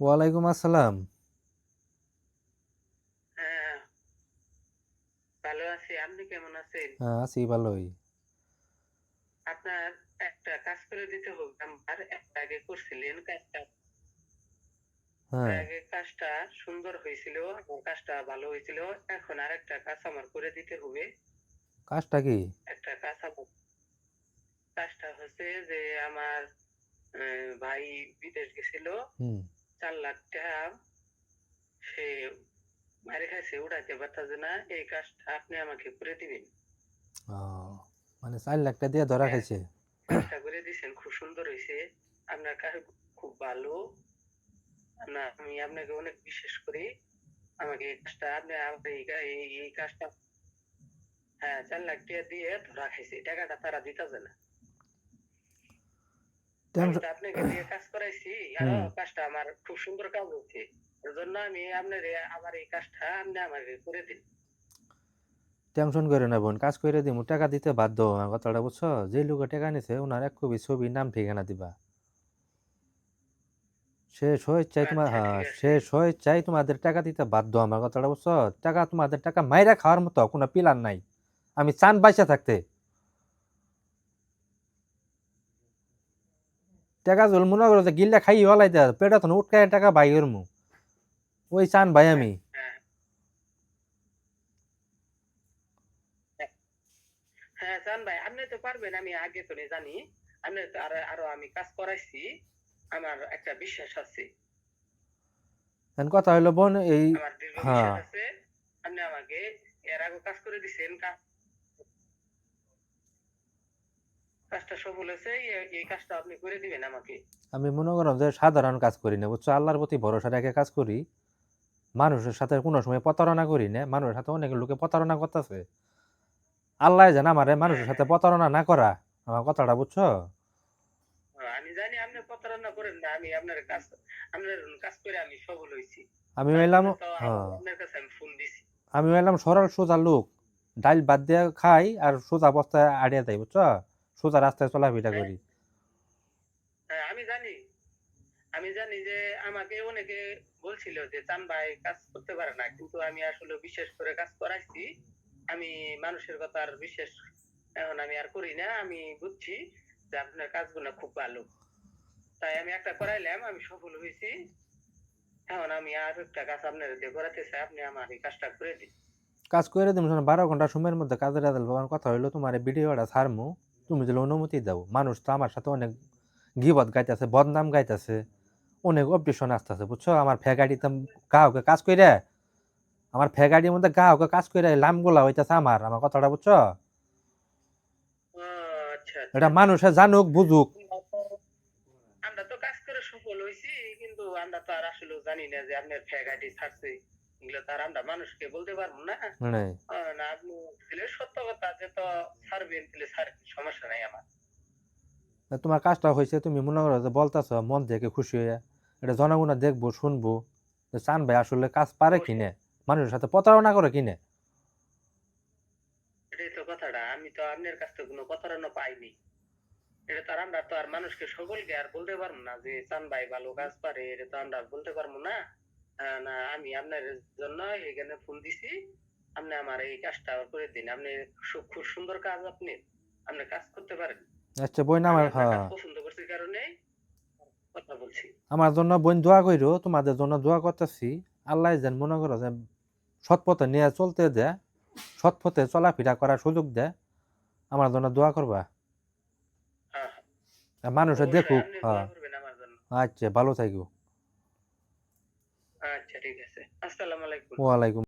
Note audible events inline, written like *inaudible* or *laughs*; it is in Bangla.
ওয়ালাইকুম আসসালাম। হ্যাঁ ভালো আছি। আপনি কেমন আছেন? হ্যাঁ আছি ভালোই। আপনার একটা কাজ করে দিতে হবে। আমার একটা আগে করছিলেন কাজটা। হ্যাঁ। আগে কাজটা সুন্দর হয়েছিল কাজটা ভালো হয়েছিল। এখন আর একটা কাজ আমার করে দিতে হবে। কাজটা কি? একটা কাজ আমার কাজটা হচ্ছে যে আমার ভাই বিদেশ গেছিল। হুম। চার লাখ টাকা সে মারে খাইছে উড়াইতে পারতেছে না এই কাজটা আপনি আমাকে করে দিবেন। মানে চার লাখ টাকা দিয়ে ধরা হ্যাঁ। খাইছে। কাজটা করে দিয়েছেন খুব সুন্দর হয়েছে আপনার কাজ খুব ভালো। আপনার আমি আপনাকে অনেক বিশ্বাস করি। আমাকে এই কাজটা আপনি এই কাজটা হ্যাঁ চার লাখ টাকা দিয়ে ধরা খাইছে টাকাটা তারা দিতেছে না। আপনাকে দিয়ে কাজ করাইছি *laughs* আর কাজটা আমার খুব সুন্দর কাজ হচ্ছে। এর জন্য আমি আপনার আমার এই কাজটা আপনি আমাকে করে দিন। টেনশন করে না বোন কাজ করে দিমু টাকা দিতে বাধ্য আমার কথাটা বুঝছ? যে লোকে টাকা নিছে ওনার এক কবি ছবি নাম ঠিকানা দিবা। শেষ হয়ে চাই তোমার হ্যাঁ শেষ হয়ে চাই তোমাদের টাকা দিতে বাধ্য আমার কথাটা বুঝছ? টাকা তোমাদের টাকা মাইরা খাওয়ার মতো কোনো পিলার নাই। আমি চান বাইসা থাকতে। টাকা জল মনে করো যে গিল্লা খাই হলাই দেয় পেটা তো উঠকায় টাকা বাইর মু ওই চান ভাই আমি। হ্যাঁ ভাই আপনি তো পারবেন আমি আগে তো জানি। আপনি আরও আরও আমি কাজ করাইছি আমার একটা বিশ্বাস আছে। এখন কথা হইল বোন এই হ্যাঁ। আপনি আমাকে এর আগে কাজ করে দিছেন কা- কাজটা সফল হয়েছে এই- কাজটা আপনি করে দিবেন আমাকে। আমি মনে করলাম যে সাধারণ কাজ করি না বুঝছ? আল্লাহর প্রতি ভরসা রেখে কাজ করি। মানুষের সাথে কোনো সময় প্রতারণা করি না মানুষের সাথে অনেক লোকে প্রতারণা করতেছে। আল্লাহ জানা আমারে মানুষের সাথে প্রতারণা না করা আমার কথাটা বুঝছ? আমি জানি আপনি প্রতারণা করেন না আমি আপনার কাজ আপনার কাজ করে আমি সফল হয়েছি। আমি হইলাম হ্যাঁ। আপনার কাছে আমি ফোন দিছি। আমি হইলাম সরল সোজা লোক ডাইল বাদ দিয়ে খাই আর সোজা বস্তায় আড়িয়ে দেয় বুঝছ? সোজা রাস্তায় চলাফেরা করি। হ্যাঁ আমি জানি। আমি জানি যে আমাকে অনেকে বলছিল যে চান ভাই কাজ করতে পারে না। কিন্তু আমি আসলে বিশেষ করে কাজ করাইছি। আমি মানুষের কথা আর বিশেষ এখন আমি আর করি না। আমি বুঝছি যে আপনার কাজগুলো খুব ভালো। তাই আমি একটা করাইলাম আমি সফল হয়েছি। এখন আমি আর একটা কাজ আপনার দিয়ে করাতে চাই। আপনি আমার এই কাজটা করে দিন। কাজ করে দিম শোনো, বারো ঘণ্টা সময়ের মধ্যে কাজের রেজাল্ট কথা হইল। তোমার ভিডিওটা ছাড়মু। তুমি যদি অনুমতি দাও মানুষ তো আমার সাথে অনেক গিবত গাইতেছে বদনাম গাইতেছে অনেক অপটিশন আসতেছে বুঝছ? আমার ফ্যাগাড়িতে গাহকে কাজ করে আমার ফ্যাগাড়ির মধ্যে গাহকে কাজ করে লামগুলা হইতেছে আমার আমার কথাটা বুঝছ? আচ্ছা আচ্ছা। এটা মানুষে জানুক বুঝুক। আমরা তো কাজ করে সফল কিন্তু আমরা তো আর আসলে জানি না যে আপনার ফ্যাকাল্টি ছাড়ছে এগুলো তো আর আমরা মানুষকে বলতে পারব না। না আপনি সত্য কথা তো ছাড়বেন তাহলে ছাড় সমস্যা নাই আমার। তোমার কাজটা হয়েছে তুমি মনে করো যে বলতেছ মন থেকে খুশি হয়ে এটা জনগণ দেখব শুনব চান ভাই আসলে কাজ পারে কিনে মানুষের সাথে প্রতারণা করে কিনে। এটাই তো কথাটা আমি তো আপনার কাছ থেকে কোনো প্রতারণা পাইনি। এটা তো আমরা তো আর মানুষকে সকলকে আর বলতে পারব না যে চান ভাই ভালো কাজ পারে এটা তো আমরা বলতে পারব না। না আমি আপনার জন্য এখানে ফোন দিছি। আপনি আমার এই কাজটা করে দিন। আপনি খুব সুন্দর কাজ আপনি। আপনি কাজ করতে পারেন। আচ্ছা বই না আমার হ্যাঁ। পছন্দ করছি কারণে কথা বলছি। আমার জন্য বোন দোয়া কইরো তোমাদের জন্য দোয়া করতেছি। আল্লাহ যেন মনে করো যে সৎ পথে নিয়ে চলতে দে সৎ পথে চলাফেরা করার সুযোগ দে। আমার জন্য দোয়া করবা। হ্যাঁ। মানুষে দেখুক হ্যাঁ। দোয়া আচ্ছা ভালো থাকো। আচ্ছা ঠিক আছে। আসসালামু আলাইকুম। ওয়ালাইকুম